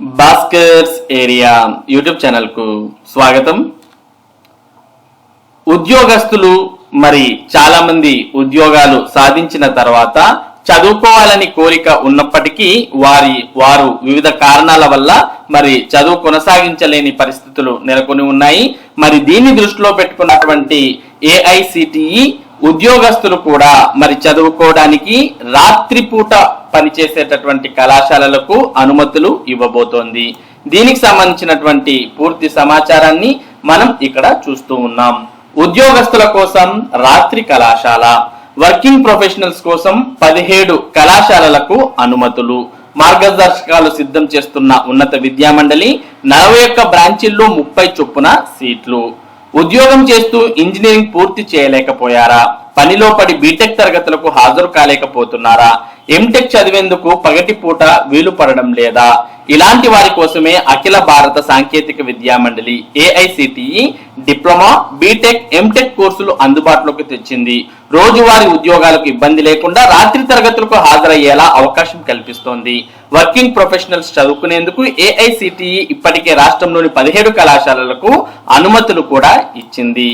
Bhaskar's area YouTube ఛానల్కు స్వాగతం. ఉద్యోగస్తులు మరి చాలామంది ఉద్యోగాలు సాధించిన తర్వాత చదువుకోవాలని కోరిక ఉన్నప్పటికీ వారి వారు వివిధ కారణాల వల్ల మరి చదువు కొనసాగించలేని పరిస్థితులు నెలకొని ఉన్నాయి. మరి దీన్ని దృష్టిలో పెట్టుకున్నటువంటి ఏఐసిటిఈ ఉద్యోగస్తులు కూడా మరి చదువుకోవడానికి రాత్రిపూట పనిచేసేటటువంటి కళాశాలలకు అనుమతులు ఇవ్వబోతోంది. దీనికి సంబంధించినటువంటి పూర్తి సమాచారాన్ని మనం ఇక్కడ చూస్తూ ఉన్నాం. ఉద్యోగస్తుల కోసం రాత్రి కళాశాల వర్కింగ్ ప్రొఫెషనల్స్ కోసం పదిహేడు కళాశాలలకు అనుమతులు. మార్గదర్శకాలు సిద్ధం చేస్తున్న ఉన్నత విద్యా మండలి నలభై ఒక్క బ్రాంచీల్లో ముప్పై చొప్పున సీట్లు. ఉద్యోగం చేస్తూ ఇంజనీరింగ్ పూర్తి చేయలేకపోయారా? పనిలో పడి బీటెక్ తరగతులకు హాజరు కాలేకపోతున్నారా? ఎంటెక్ చదివేందుకు పగటి పూట వీలు పడడం లేదా? ఇలాంటి వారి కోసమే అఖిల భారత సాంకేతిక విద్యా మండలి ఏఐసిటిఈ డిప్లొమా బీటెక్ ఎంటెక్ కోర్సులు అందుబాటులోకి తెచ్చింది. రోజువారీ ఉద్యోగాలకు ఇబ్బంది లేకుండా రాత్రి తరగతులకు హాజరయ్యేలా అవకాశం కల్పిస్తోంది. వర్కింగ్ ప్రొఫెషనల్స్ చదువుకునేందుకు ఏఐసిటిఈ ఇప్పటికే రాష్ట్రంలోని పదిహేడు కళాశాలలకు అనుమతులు కూడా ఇచ్చింది.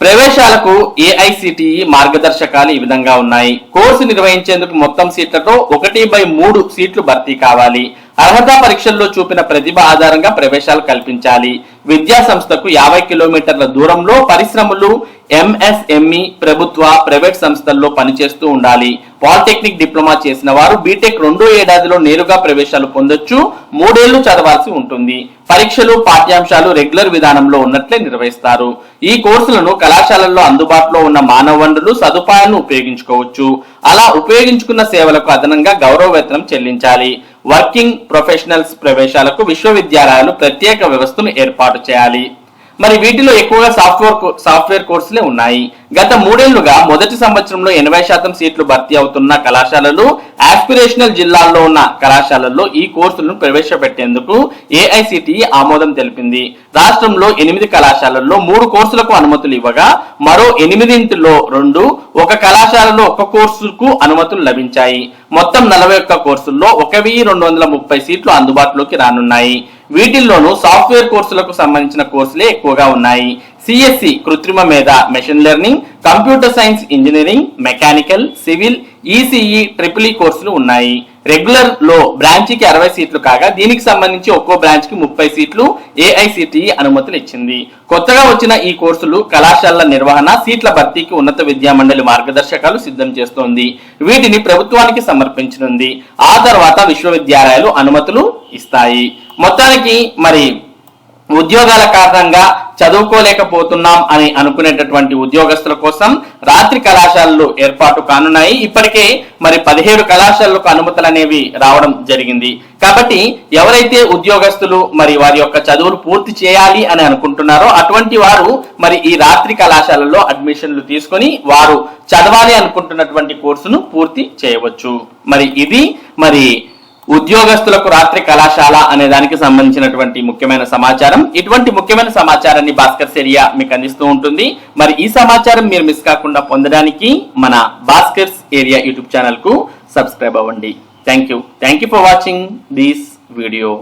ప్రవేశాలకు ఏఐసిటిఈ మార్గదర్శకాలు ఈ విధంగా ఉన్నాయి. కోర్సు నిర్వహించేందుకు మొత్తం సీట్లతో ఒకటి బై మూడు సీట్లు భర్తీ కావాలి. అర్హత పరీక్షల్లో చూపిన ప్రతిభ ఆధారంగా ప్రవేశాలు కల్పించాలి. విద్యా సంస్థకు యాభై కిలోమీటర్ల దూరంలో పరిశ్రమలు ఎంఎస్ఎంఈ ప్రభుత్వ ప్రైవేట్ సంస్థల్లో పనిచేస్తూ ఉండాలి. పాలిటెక్నిక్ డిప్లొమా చేసిన వారు బీటెక్ రెండో ఏడాదిలో నేరుగా ప్రవేశాలు పొందొచ్చు మూడేళ్ళు చదవాల్సి ఉంటుంది. పరీక్షలు పాఠ్యాంశాలు రెగ్యులర్ విధానంలో ఉన్నట్లే నిర్వహిస్తారు. ఈ కోర్సులను కళాశాలల్లో అందుబాటులో ఉన్న మానవ వనరులు సదుపాయాలను ఉపయోగించుకోవచ్చు. అలా ఉపయోగించుకున్న సేవలకు అదనంగా గౌరవ వేతనం చెల్లించాలి. వర్కింగ్ ప్రొఫెషనల్స్ ప్రవేశాలకు విశ్వవిద్యాలయాలు ప్రత్యేక వ్యవస్థను ఏర్పాటు చేయాలి. మరి వీటిలో ఎక్కువగా సాఫ్ట్వేర్ సాఫ్ట్వేర్ కోర్సులే ఉన్నాయి. గత మూడేళ్ళుగా మొదటి సంవత్సరంలో ఎనభై శాతం సీట్లు భర్తీ అవుతున్న కళాశాలలు ఆస్పిరేషనల్ జిల్లాల్లో ఉన్న కళాశాలల్లో ఈ కోర్సులను ప్రవేశపెట్టేందుకు ఏఐసిటిఈ ఆమోదం తెలిపింది. రాష్ట్రంలో ఎనిమిది కళాశాలల్లో మూడు కోర్సులకు అనుమతులు ఇవ్వగా మరో ఎనిమిదింటిలో రెండు ఒక కళాశాలలో ఒక కోర్సుకు అనుమతులు లభించాయి. మొత్తం నలభై ఒక్క కోర్సుల్లో ఒక వెయ్యి రెండు వందల ముప్పై సీట్లు అందుబాటులోకి రానున్నాయి. వీటిల్లోనూ సాఫ్ట్వేర్ కోర్సులకు సంబంధించిన కోర్సులే ఎక్కువగా ఉన్నాయి. సిఎస్సి కృత్రిమ మీద machine learning computer science engineering mechanical civil ECE triple E కోర్సులు ఉన్నాయి. రెగ్యులర్లో బ్రాంచ్కి అరవై సీట్లు కాగా దీనికి సంబంధించి ఒక్కో బ్రాంచ్కి ముప్పై సీట్లు ఏఐసిటిఈ అనుమతులు ఇచ్చింది. కొత్తగా వచ్చిన ఈ కోర్సులు కళాశాలల నిర్వహణ సీట్ల భర్తీకి ఉన్నత విద్యా మండలి మార్గదర్శకాలు సిద్ధం చేస్తోంది. వీటిని ప్రభుత్వానికి సమర్పించనుంది. ఆ తర్వాత విశ్వవిద్యాలయాలు అనుమతులు ఇస్తాయి. మొత్తానికి మరి ఉద్యోగాల కారణంగా చదువుకోలేకపోతున్నాం అని అనుకునేటటువంటి ఉద్యోగస్తుల కోసం రాత్రి కళాశాలలు ఏర్పాటు కానున్నాయి. ఇప్పటికే మరి పదిహేడు కళాశాలలకు అనుమతులు అనేవి రావడం జరిగింది. కాబట్టి ఎవరైతే ఉద్యోగస్తులు మరి వారి యొక్క చదువులు పూర్తి చేయాలి అని అనుకుంటున్నారో అటువంటి వారు మరి ఈ రాత్రి కళాశాలలో అడ్మిషన్లు తీసుకొని వారు చదవాలి అనుకుంటున్నటువంటి కోర్సును పూర్తి చేయవచ్చు. మరి ఇది మరి ఉద్యోగస్తులకు రాత్రి కళాశాల అనే దానికి సంబంధించినటువంటి ముఖ్యమైన సమాచారం. ఇటువంటి ముఖ్యమైన సమాచారాన్ని భాస్కర్ సెరియా మీకు అందిస్తూ ఉంటుంది. మరి ఈ సమాచారం మీరు మిస్ కాకుండా పొందడానికి మన భాస్కర్స్ ఏరియా యూట్యూబ్ ఛానల్కు సబ్స్క్రైబ్ అవ్వండి. Thank you thank you for watching this video.